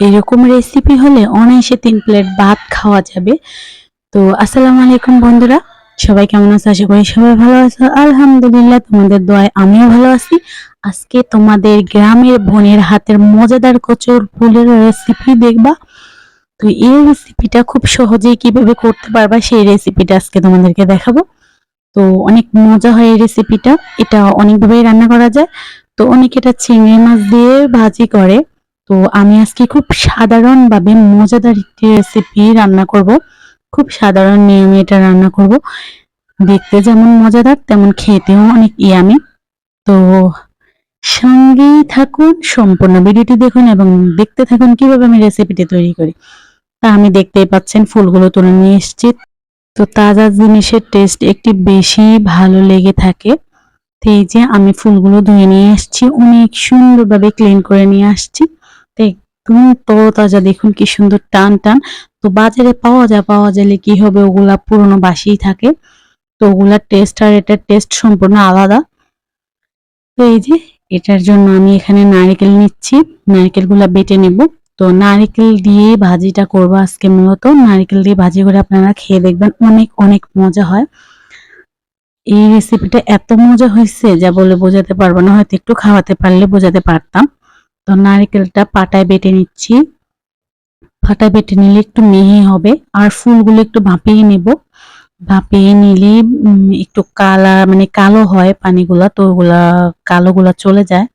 এরকম রেসিপি হলে অনায়াসে তিন প্লেট ভাত খাওয়া যাবে। তো আসসালামু আলাইকুম বন্ধুরা, সবাই কেমন আছে? আশা করি সবাই ভালো আছো। আলহামদুলিল্লাহ, তোমাদের দোয়ায় আমিও ভালো আছি। আজকে তোমাদের গ্রামের বোনের হাতের মজাদার কচুর ফুলের রেসিপি দেখবা। তো এই রেসিপিটা খুব সহজেই কীভাবে করতে পারবা, সেই রেসিপিটা আজকে তোমাদেরকে দেখাবো। তো অনেক মজা হয় এই রেসিপিটা এটা অনেকভাবেই রান্না করা যায়। তো অনেকে এটা চিংড়ি মাছ দিয়ে ভাজি করে। তো আমি আজকে খুব সাধারণভাবে মজাদার একটি রেসিপি রান্না করব। খুব সাধারণ নিয়মে এটা রান্না করব। দেখতে যেমন মজাদার, তেমন খেতেও অনেক ইয়ামি তো সঙ্গেই থাকুন, সম্পূর্ণ ভিডিওটি দেখুন এবং দেখতে থাকুন কীভাবে আমি রেসিপিটি তৈরি করি। তা আমি দেখতেই পাচ্ছেন, ফুলগুলো তুলে নিয়ে এসেছি। তো তাজা জিনিসের টেস্ট একটি বেশি ভালো লেগে থাকে। তো এই যে আমি ফুলগুলো ধুয়ে নিয়ে এসেছি, অনেক সুন্দরভাবে ক্লিন করে নিয়ে আসছি। একদম তরতাজা, দেখুন কি সুন্দর টান টান তো বাজারে পাওয়া যায়, পাওয়া গেলে কি হবে, ওগুলা পুরনো বাসিই থাকে। তো ওগুলার টেস্ট আর এটার টেস্ট সম্পূর্ণ আলাদা। তো এই যে, এটার জন্য আমি এখানে নারকেল নিচ্ছি। নারকেলগুলা বেটে নেব। তো নারকেল দিয়ে ভাজিটা করব আজকে মূলত। নারকেল দিয়ে ভাজি করে আপনারা খেয়ে দেখবেন, অনেক অনেক মজা হয়। এই রেসিপিটা এত মজা হয়েছে যা বলে বোঝাতে পারব না। হয়তো একটু খাওয়াতে পারলে বোঝাতে পারতাম। তো নারকেলটা পাটায় বেটে নিচ্ছি। পাটায় বেটে নিলে একটু মিহি হবে। আর ফুলগুলো একটু ভাপিয়ে নেব। ভাপিয়ে নিলে একটু কালা মানে কালো হয় পানিগুলা, তো ওগুলা কালোগুলা চলে যায়।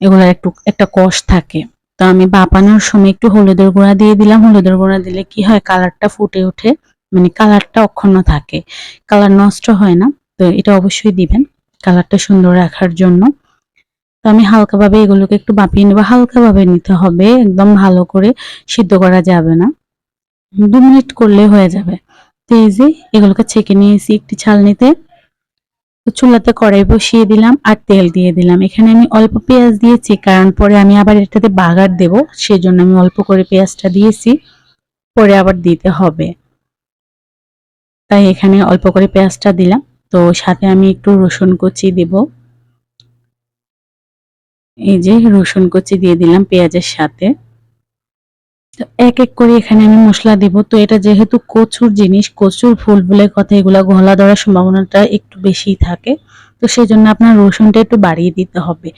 এগুলার একটু, একটা কষ থাকে। তো আমি বাপানোর সময় একটু হলুদের গুঁড়া দিয়ে দিলাম। হলুদের গুঁড়া দিলে কি হয়, কালারটা ফুটে ওঠে। মানে কালারটা অক্ষুণ্ণ থাকে। কালার নষ্ট হয় না। তো এটা অবশ্যই দিবেন। কালারটা সুন্দর রাখার জন্য। তো আমি হালকাভাবে এগুলোকে একটু বাপিয়ে নেব। হালকাভাবে নিতে হবে, একদম ভালো করে সিদ্ধ করা যাবে না। দু মিনিট করলে হয়ে যাবে। তো এই যে এগুলোকে ছেঁকে নিয়েছি একটি ছালনিতে। চুলাতে কড়াই বসিয়ে দিলাম আর তেল দিয়ে দিলাম। এখানে আমি অল্প পেঁয়াজ দিয়েছি, কারণ পরে আমি আবার এটাতে বাগার দেব, সেজন্য আমি অল্প করে পেঁয়াজটা দিয়েছি। পরে আবার দিতে হবে। তাই এখানে অল্প করে পেঁয়াজটা দিলাম। তো সাথে আমি একটু রসুন কুচি দেব। এই যে রসুন কুচি দিয়ে দিলাম পেঁয়াজের সাথে। তো এক এক করে এখানে আমি মশলা দেব। তো এটা যেহেতু কচুর জিনিস, কচুর ফুল বলে কথা এগুলা গলা ধরার সম্ভাবনাটা একটু বেশি থাকে। তো সেই জন্য আপনার রসুনটা একটু বাড়িয়ে দিতে হবে।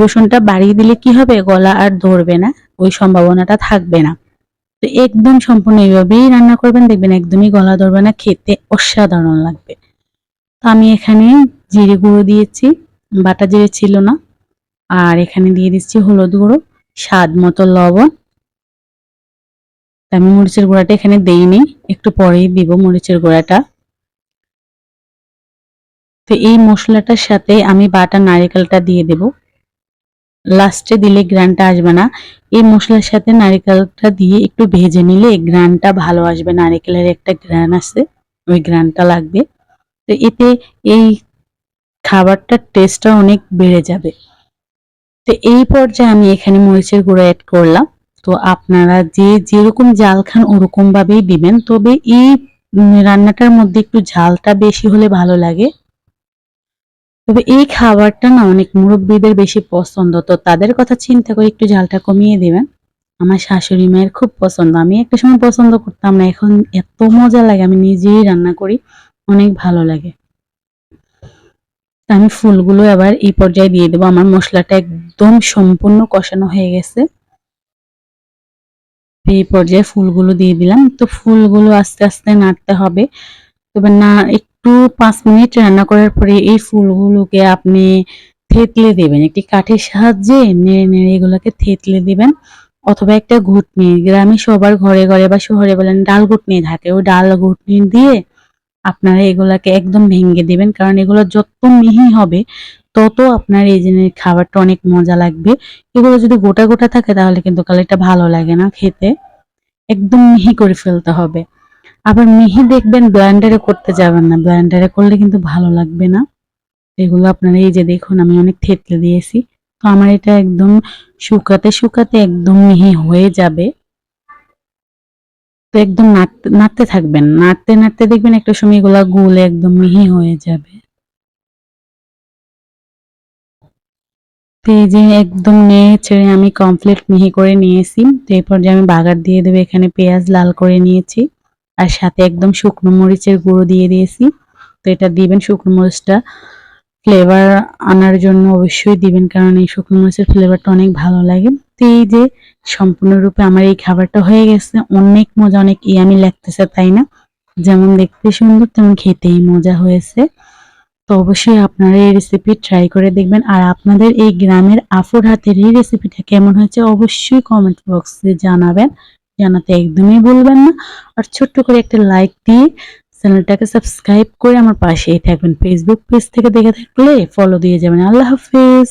রসুনটা বাড়িয়ে দিলে কি হবে? গলা আর ধরবে না, ওই সম্ভাবনাটা থাকবে না। তো একদম সম্পূর্ণ এইভাবেই রান্না করবেন, দেখবেন একদমই গলা ধরবে না, খেতে অসাধারণ লাগবে। তো আমি এখানে জিরে গুঁড়ো দিয়েছি, বাটা জিরে ছিল না। আর এখানে দিয়ে দিচ্ছি হলুদ গুঁড়ো, স্বাদ মতো লবণ। আমি মরিচের গুঁড়াটা এখানে দেইনি, একটু পরেই দিব মরিচের গুঁড়াটা। তো এই মশলাটার সাথে আমি বাটা নারিকেলটা দিয়ে দেব। লাস্টে দিলে গ্রানটা আসবে না। এই মশলার সাথে নারিকেলটা দিয়ে একটু ভেজে নিলে গ্রানটা ভালো আসবে, নারিকেলের একটা গ্রান আছে, ওই গ্রানটা লাগবে। তো এতে এই খাবারটার টেস্টটা অনেক বেড়ে যাবে। তো এই পর্যায়ে আমি এখানে মরিচের গুঁড়ো অ্যাড করলাম। তো আপনারা যে যেরকম জাল খান ওরকম ভাবেই দিবেন। তবে এই রান্নাটার মধ্যে একটু ঝালটা বেশি হলে ভালো লাগে। তবে এই খাবারটা না অনেক মুরব্বীদের বেশি পছন্দ। তো তাদের কথা চিন্তা করে একটু ঝালটা কমিয়ে দেবেন। আমার শাশুড়ি মায়ের খুব পছন্দ। আমি একটা সময় পছন্দ করতাম না। এখন এত মজা লাগে। আমি নিজেই রান্না করি। অনেক ভালো লাগে। আমি ফুলগুলো এবার এই পর্যায়ে দিয়ে দেবো। আমার মশলাটা একদম সম্পূর্ণ কষানো হয়ে গেছে। এই পর্যায়ে ফুলগুলো দিয়ে দিলাম। তো ফুলগুলো আস্তে আস্তে নাড়তে হবে। তবে না, একটু পাঁচ মিনিট রান্না করার পরে এই ফুলগুলোকে আপনি থেতলে দেবেন। একটি কাঠের সাহায্যে নেড়ে নেড়ে এগুলোকে থেতলে দেবেন। অথবা একটা ঘুটনি, গ্রামে সবার ঘরে ঘরে বা শহরে বলেন ডাল ঘুটনি থাকে, ওই ডাল ঘুটনি দিয়ে আপনারা এগুলাকে একদম ভেঙে দিবেন, কারণ এগুলো যত মিহি হবে, তত আপনার এই জিনিস খাবারটা অনেক মজা লাগবে। এগুলো যদি গোটা গোটা থাকে, তাহলে কিন্তু কালারটা ভালো লাগে না খেতে। একদম মিহি করে ফেলতে হবে। আবার মিহি দেখবেন ব্লেন্ডারে করতে যাবেন না। ব্লেন্ডারে করলে কিন্তু ভালো লাগবে না। এগুলো আপনারা এই যে দেখুন, আমি অনেক থেতলে দিয়েছি। তো আমার এটা একদম শুকাতে শুকাতে একদম মিহি হয়ে যাবে। তো একদম নাড়তে নাড়তে থাকবেন। নাড়তে নাড়তে দেখবেন একটা সময় এগুলা গুলে একদম মিহি হয়ে যাবে। তো যে একদম নেড়ে ছেড়ে আমি কমপ্লিট মিহি করে নিয়েছি। তো এরপর যে আমি বাগার দিয়ে দেবো, এখানে পেঁয়াজ লাল করে নিয়েছি। আর সাথে একদম শুকনো মরিচের গুঁড়ো দিয়ে দিয়েছি। তো এটা দিবেন শুকনো মরিচটা। ফ্লেভার আনার জন্য অবশ্যই দিবেন, কারণ এই শুকনো মরিচের ফ্লেভারটা অনেক ভালো লাগে। তো এই যে সম্পূর্ণরূপে আমার এই খাবারটা হয়ে গেছে, অনেক মজা, অনেক ইয়ামি লাগতেছে, তাই না? যেমন দেখতে সুন্দর, তেমন খেতেই মজা হয়েছে। তো অবশ্যই আপনারা এই রেসিপি ট্রাই করে দেখবেন। আর আপনাদের এই গ্রামের আফুর হাতের এই রেসিপিটা কেমন হয়েছে অবশ্যই কমেন্ট বক্সে জানাবেন। জানাতে একদমই বলবেন না। আর ছোট্ট করে একটা লাইক দিয়ে চ্যানেলটাকে সাবস্ক্রাইব করে আমার পাশেই থাকবেন। ফেসবুক পেজ থেকে দেখে থাকলে ফলো দিয়ে যাবেন। আল্লাহ হাফিজ!